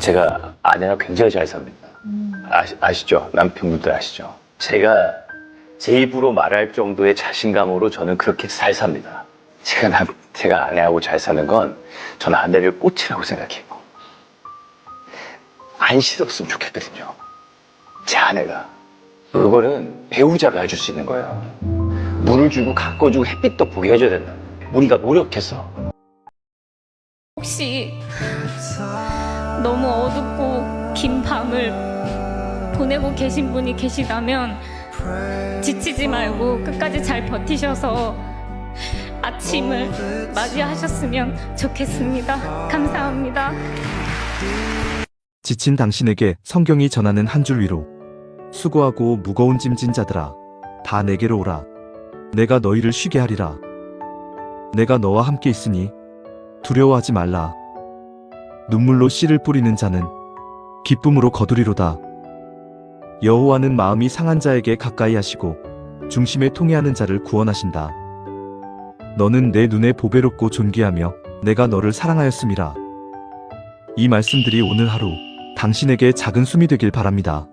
제가 아내가 굉장히 잘 삽니다. 아시, 아시죠? 남편분들 아시죠? 제가 제 입으로 말할 정도의 자신감으로 저는 그렇게 잘 삽니다. 제가 남, 제가 아내하고 잘 사는 건 저는 아내를 꽃이라고 생각해요. 안 싫었으면 좋겠거든요. 제 아내가. 그거는 배우자가 해줄 수 있는 거예요. 물을 주고 가꿔주고 햇빛도 보게 해줘야 된다. 우리가 노력해서. 혹시 너무 어둡고 긴 밤을 보내고 계신 분이 계시다면 지치지 말고 끝까지 잘 버티셔서 아침을 맞이하셨으면 좋겠습니다. 감사합니다. 지친 당신에게 성경이 전하는 한 줄 위로 수고하고 무거운 짐진 자들아 다 내게로 오라 내가 너희를 쉬게 하리라 내가 너와 함께 있으니 두려워하지 말라 눈물로 씨를 뿌리는 자는 기쁨으로 거두리로다. 여호와는 마음이 상한 자에게 가까이 하시고 중심에 통해하는 자를 구원하신다. 너는 내 눈에 보배롭고 존귀하며 내가 너를 사랑하였음이라. 이 말씀들이 오늘 하루 당신에게 작은 숨이 되길 바랍니다.